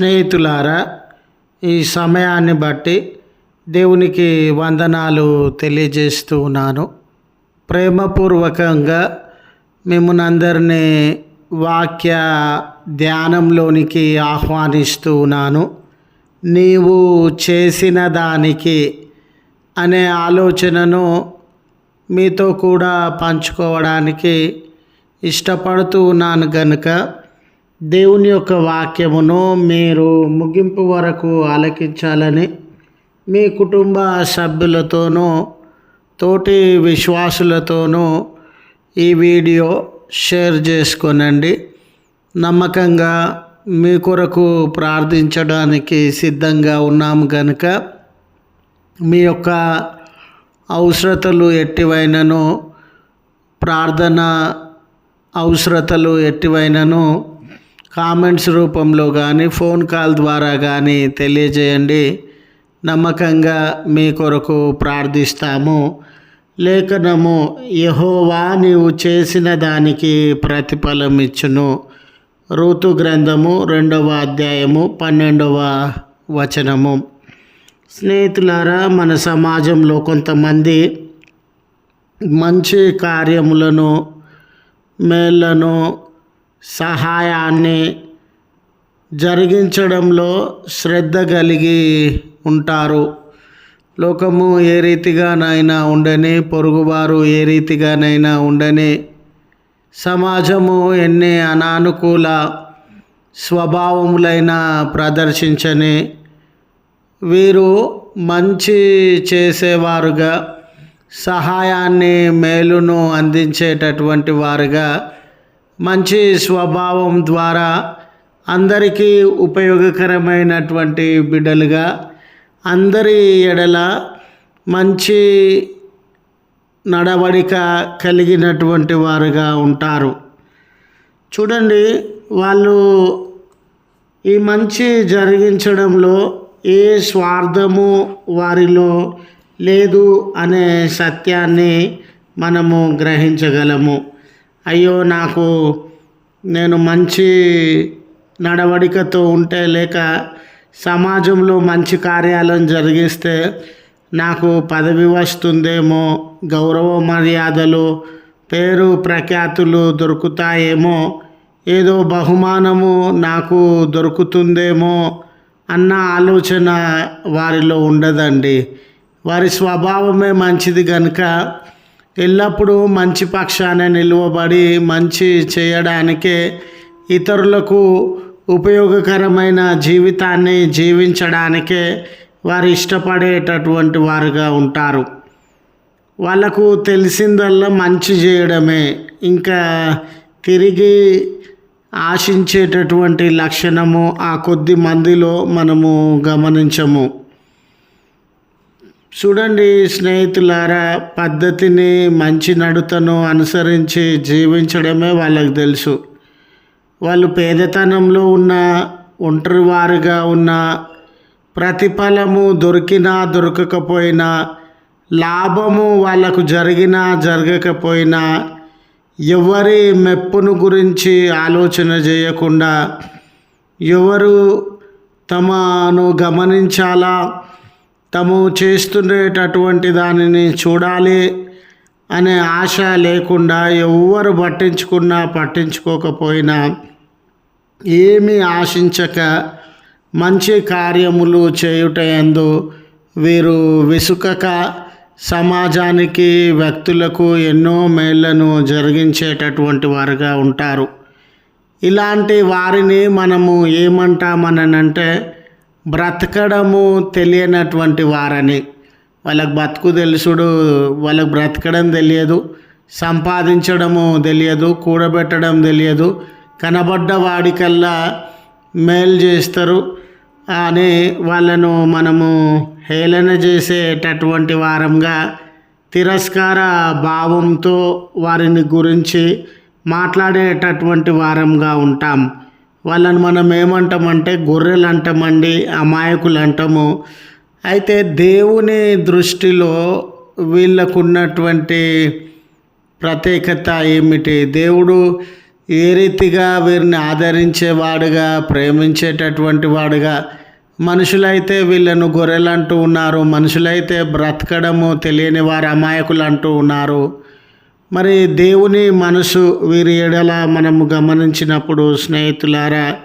స్నేహితులారా ఈ సమయాన్ని బట్టి దేవునికి వందనాలు తెలియజేస్తూ ఉన్నాను. ప్రేమపూర్వకంగా మిమ్మల్ని వాక్య ధ్యానంలోనికి ఆహ్వానిస్తూ ఉన్నాను. నీవు చేసిన దానికి అనే ఆలోచనను మీతో కూడా పంచుకోవడానికి ఇష్టపడుతూ ఉన్నాను గనుక దేవుని యొక్క వాక్యమును మీరు ముగింపు వరకు ఆలకించాలని మీ కుటుంబ సభ్యులతోనూ తోటి విశ్వాసులతోనూ ఈ వీడియో షేర్ చేసుకోనండి. నమ్మకంగా మీ కొరకు ప్రార్థించడానికి సిద్ధంగా ఉన్నాము కనుక మీ యొక్క అవసరతలు ఎట్టివైనను ప్రార్థన అవసరతలు ఎట్టివైనను కామెంట్స్ రూపంలో కానీ ఫోన్ కాల్ ద్వారా కానీ తెలియజేయండి. నమ్మకంగా మీ కొరకు ప్రార్థిస్తాము. లేఖనము యహోవా నీవు చేసిన దానికి ప్రతిఫలం ఇచ్చును. ఋతు గ్రంథము రెండవ అధ్యాయము పన్నెండవ వచనము. స్నేహితులారా మన సమాజంలో కొంతమంది మంచి కార్యములను మేళ్ళను సహాయాన్ని జరిగించడంలో శ్రద్ధ కలిగి ఉంటారు. లోకము ఏ రీతిగానైనా ఉండని పొరుగువారు ఏ రీతిగానైనా ఉండని. సమాజము ఎన్ని అనానుకూల స్వభావములైన ప్రదర్శించని. వీరు మంచి చేసేవారుగా సహాయాన్ని మేలును అందించేటటువంటి వారుగా మంచి స్వభావం ద్వారా అందరికీ ఉపయోగకరమైనటువంటి బిడ్డలుగా అందరి ఎడల మంచి నడవడిక కలిగినటువంటి వారుగా ఉంటారు. చూడండి వాళ్ళు ఈ మంచి జరిగించడంలో ఏ స్వార్థము వారిలో లేదు అనే సత్యాన్ని మనము గ్రహించగలము. అయ్యో నాకు నేను మంచి నడవడికతో ఉంటే లేక సమాజంలో మంచి కార్యాలను జరిగిస్తే నాకు పదవి వస్తుందేమో గౌరవ మర్యాదలు పేరు ప్రఖ్యాతులు దొరుకుతాయేమో ఏదో బహుమానము నాకు దొరుకుతుందేమో అన్న ఆలోచన వారిలో ఉండదండి. వారి స్వభావమే మంచిది కనుక ఎల్లప్పుడూ మంచి పక్షాన నిలువబడి మంచి చేయడానికే ఇతరులకు ఉపయోగకరమైన జీవితాన్ని జీవించడానికే వారు ఇష్టపడేటటువంటి వారుగా ఉంటారు. వాళ్ళకు తెలిసిందల్లా మంచి చేయడమే. ఇంకా తిరిగి ఆశించేటటువంటి లక్షణము ఆ కొద్ది మందిలో మనము గమనించము. చూడండి స్నేహితులారా పద్ధతిని మంచి నడుతను అనుసరించి జీవించడమే వాళ్ళకి తెలుసు. వాళ్ళు పేదతనంలో ఉన్న ఒంటరి వారుగా ఉన్న ప్రతిఫలము దొరికినా దొరకకపోయినా లాభము వాళ్ళకు జరిగినా జరగకపోయినా ఎవరి మెప్పును గురించి ఆలోచన చేయకుండా ఎవరు తమను గమనించాలా? తాము చేస్తుండేటటువంటి దానిని చూడాలి అనే ఆశ లేకుండా ఎవ్వరు పట్టించుకున్నా పట్టించుకోకపోయినా ఏమీ ఆశించక మంచి కార్యములు చేయుటయందు వీరు విసుకక సమాజానికి వ్యక్తులకు ఎన్నో మేళ్ళను జరిగించేటటువంటి వారుగా ఉంటారు. ఇలాంటి వారిని మనము ఏమంటామనంటే బ్రతకడము తెలియనటువంటి వారని. వాళ్ళకి బతుకు తెలుసుడు వాళ్ళకి బ్రతకడం తెలియదు సంపాదించడము తెలియదు కూడబెట్టడం తెలియదు కనబడ్డ వాడికల్లా మేలు చేస్తారు అని వాళ్ళను మనము హేళన చేసేటటువంటి వారంగా తిరస్కార భావంతో వారిని గురించి మాట్లాడేటటువంటి వారంగా ఉంటాం. వాళ్ళని మనం ఏమంటామంటే గొర్రెలు అంటామండి అమాయకులు అంటాము అయితే దేవుని దృష్టిలో వీళ్ళకున్నటువంటి ప్రత్యేకత ఏమిటి? దేవుడు ఏ రీతిగా వీరిని ఆదరించేవాడుగా ప్రేమించేటటువంటి వాడుగా? మనుషులైతే వీళ్ళను గొర్రెలు అంటూ ఉన్నారు మనుషులైతే బ్రతకడము తెలియని వారు అమాయకులు అంటూ ఉన్నారు. మరి దేవుని మనసు వీరి ఎడల మనము గమనించినప్పుడు స్నేహితులారా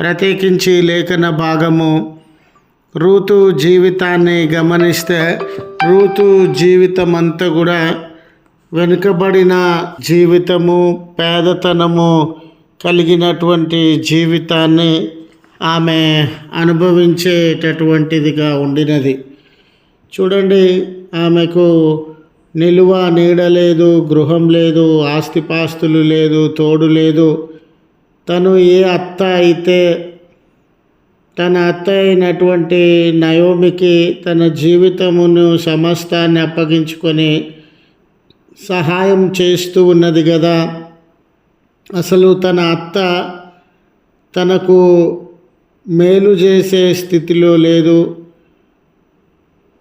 ప్రత్యేకించి లేఖన భాగము ఋతు జీవితాన్ని గమనిస్తే ఋతు జీవితం అంతా కూడా వెనుకబడిన జీవితము పేదతనము కలిగినటువంటి జీవితాన్ని ఆమె అనుభవించేటటువంటిదిగా ఉండినది. చూడండి ఆమెకు నిలువ నీడలేదు గృహం లేదు ఆస్తిపాస్తులు లేదు తోడు లేదు. తను ఏ అత్త అయితే తన అత్త అయినటువంటి నయోమికి తన జీవితమును సమస్తాన్ని అప్పగించుకొని సహాయం చేస్తూ ఉన్నది కదా. అసలు తన అత్త తనకు మేలు చేసే స్థితిలో లేదు.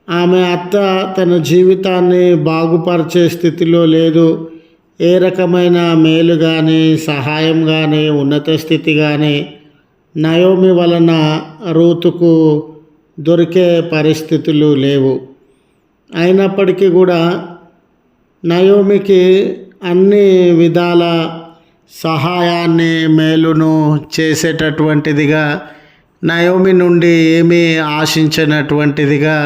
ఆమె అత్త తన జీవితాన్ని బాగుపరిచే స్థితిలో లేదు. ఏ రకమైన మేలు కానీ సహాయం కానీ ఉన్నత స్థితి కానీ నయోమి వలన రూతుకు దొరికే పరిస్థితులు లేవు. అయినప్పటికీ కూడా నయోమికి అన్ని విధాల సహాయాన్ని మేలును చేసేటటువంటిదిగా నయోమి నుండి ఏమీ ఆశించినటువంటిదిగా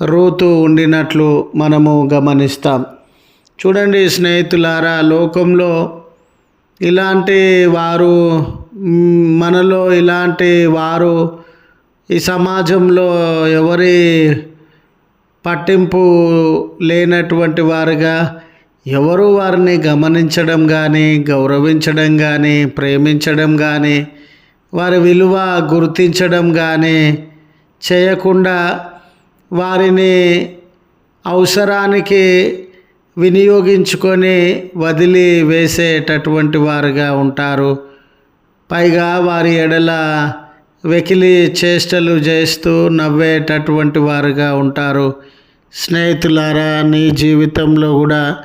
రూతు ఉండినట్లు మనము గమనిస్తాం. చూడండి స్నేహితులారా లోకంలో ఇలాంటి వారు మనలో ఇలాంటి వారు ఈ సమాజంలో ఎవరి పట్టింపు లేనటువంటి వారుగా ఎవరు వారిని గమనించడం కానీ గౌరవించడం కానీ ప్రేమించడం కానీ వారి విలువ గుర్తించడం కానీ చేయకుండా వారిని అవసరానికి వినియోగించుకొని వదిలి వేసేటటువంటి వారుగా ఉంటారు. పైగా వారి ఎడల వెకిలి చేష్టలు చేస్తూ నవ్వేటటువంటి వారుగా ఉంటారు. స్నేహితులారా నీ జీవితంలో కూడా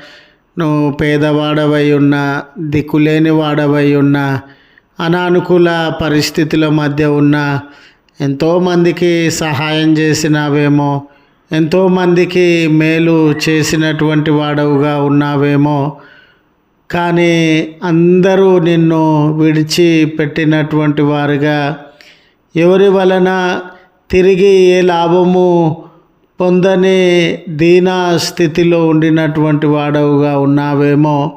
నువ్వు పేదవాడవై ఉన్నా దిక్కులేని వాడవై ఉన్నా అనానుకూల పరిస్థితుల మధ్య ఉన్న ఎంతోమందికి సహాయం చేసినావేమో ఎంతోమందికి మేలు చేసినటువంటి వాడవుగా ఉన్నావేమో కానీ అందరూ నిన్ను విడిచిపెట్టినటువంటి వారుగా ఎవరి వలన తిరిగి ఏ లాభము పొందని దీనా స్థితిలో ఉండినటువంటి వాడవుగా ఉన్నావేమో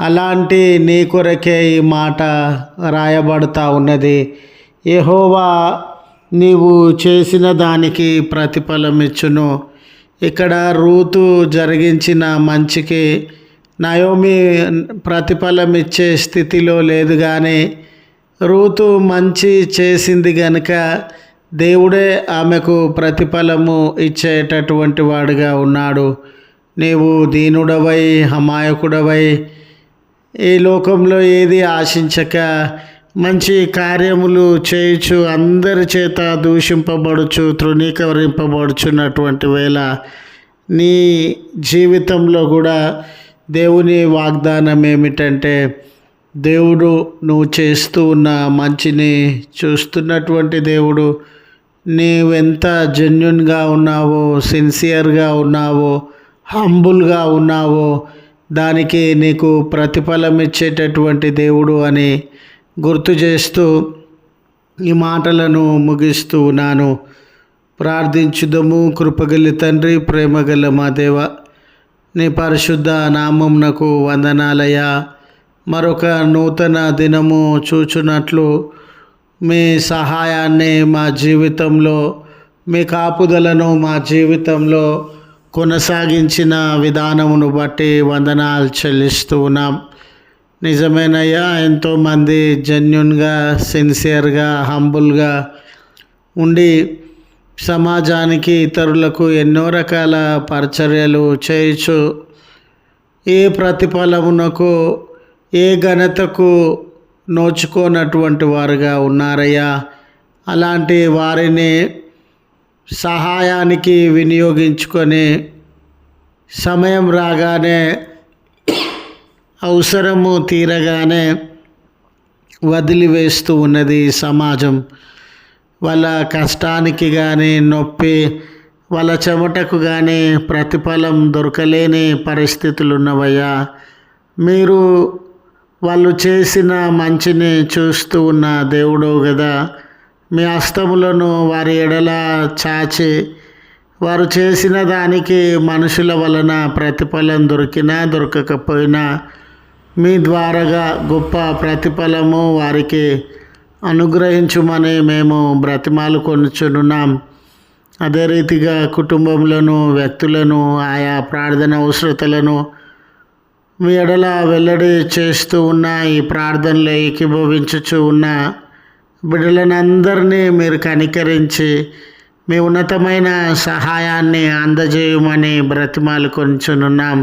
అలాంటి నీ కొరకే ఈ మాట రాయబడతా ఉన్నది. యెహోవా నీవు చేసిన దానికి ప్రతిఫలం ఇచ్చును ఇక్కడ రూతు జరిగించిన మంచికి నయోమి ప్రతిఫలం ఇచ్చే స్థితిలో లేదు కానీ రూతు మంచి చేసింది గనుక దేవుడే ఆమెకు ప్రతిఫలము ఇచ్చేటటువంటి వాడుగా ఉన్నాడు. నీవు దీనుడవై హమాయకుడవై ఈ లోకంలో ఏది ఆశించక మంచి కార్యములు చేయుచు అందరి చేత దూషింపబడుచు తృణీకరింపబడుచున్నటువంటి వేళ నీ జీవితంలో కూడా దేవుని వాగ్దానం ఏమిటంటే దేవుడు నువ్వు చేస్తూ ఉన్న మంచిని చూస్తున్నటువంటి దేవుడు నీవెంత జెన్యున్గా ఉన్నావో సిన్సియర్గా ఉన్నావో హంబుల్గా ఉన్నావో దానికి నీకు ప్రతిఫలం ఇచ్చేటటువంటి దేవుడు అని గుర్తు చేస్తూ ఈ మాటలను ముగిస్తూ ఉన్నాను. ప్రార్థించుదము కృపగలి తండ్రి ప్రేమగల మా దేవ నీ పరిశుద్ధ నామంనకు వందనాలయ మరొక నూతన దినము చూచున్నట్లు మీ సహాయాన్ని మా జీవితంలో మీ కాపుదలను మా జీవితంలో కొనసాగించిన విధానమును బట్టి వందనాలు చెల్లిస్తూ ఉన్నాం. నిజమేనయ్యా. ఎంతోమంది జెన్యున్గా సిన్సియర్గా హంబుల్గా ఉండి సమాజానికి ఇతరులకు ఎన్నో రకాల పరిచర్యలు చేయొచ్చు ఏ ప్రతిఫలమునకు ఏ ఘనతకు నోచుకోనటువంటి వారుగా ఉన్నారయ్యా. అలాంటి వారిని సహాయానికి వినియోగించుకొని సమయం రాగానే అవసరము తీరగానే వదిలివేస్తూ ఉన్నది సమాజం. వాళ్ళ కష్టానికి కానీ నొప్పి వాళ్ళ చెమటకు కానీ ప్రతిఫలం దొరకలేని పరిస్థితులు ఉన్నవయ్యా మీరు వాళ్ళు చేసిన మంచిని చూస్తూ ఉన్న దేవుడు కదా మీ హస్తములను వారి ఎడల చాచి వారు చేసిన దానికి మనుషుల వలన ప్రతిఫలం దొరికినా దొరకకపోయినా మీ ద్వారాగా గొప్ప ప్రతిఫలము వారికి అనుగ్రహించుమని మేము బ్రతిమాలు కొనుచున్నాం అదే రీతిగా కుటుంబంలోను వ్యక్తులను ఆయా ప్రార్థన అవసరతలను మీ ఎడల వెల్లడి చేస్తూ ఉన్న ఈ ప్రార్థనలో ఏకీభవించుచు ఉన్న బిడ్డలనందరినీ మీరు కనికరించి మీ ఉన్నతమైన సహాయాన్ని అందజేయమని బ్రతిమాలు కొంచునున్నాం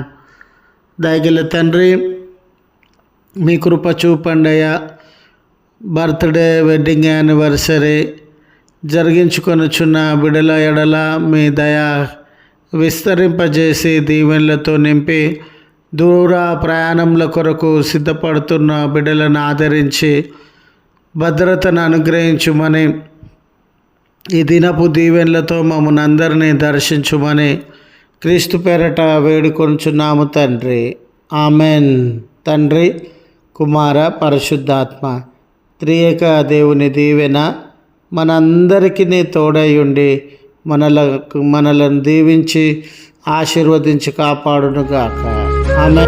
దయగల తండ్రి మీ కృప చూపండయ్యా. బర్త్డే వెడ్డింగ్ యానివర్సరీ జరిగించుకొనుచున్న బిడల ఎడల మీ దయ విస్తరింపజేసి దీవెనలతో నింపి దూర ప్రయాణముల కొరకు సిద్ధపడుతున్న బిడ్డలను ఆదరించి భద్రతను అనుగ్రహించుమని ఈ దినపు దీవెనలతో మమ్మల్ని అందరినీ దర్శించుమని క్రీస్తు పేరట వేడుకొంచున్నాము తండ్రి. ఆమెన్. తండ్రి కుమార పరిశుద్ధాత్మ త్రియక దేవుని దీవెన మనందరికీ తోడైయుండి మనలకు మనలను దీవించి ఆశీర్వదించి కాపాడునుగాక. ఆమె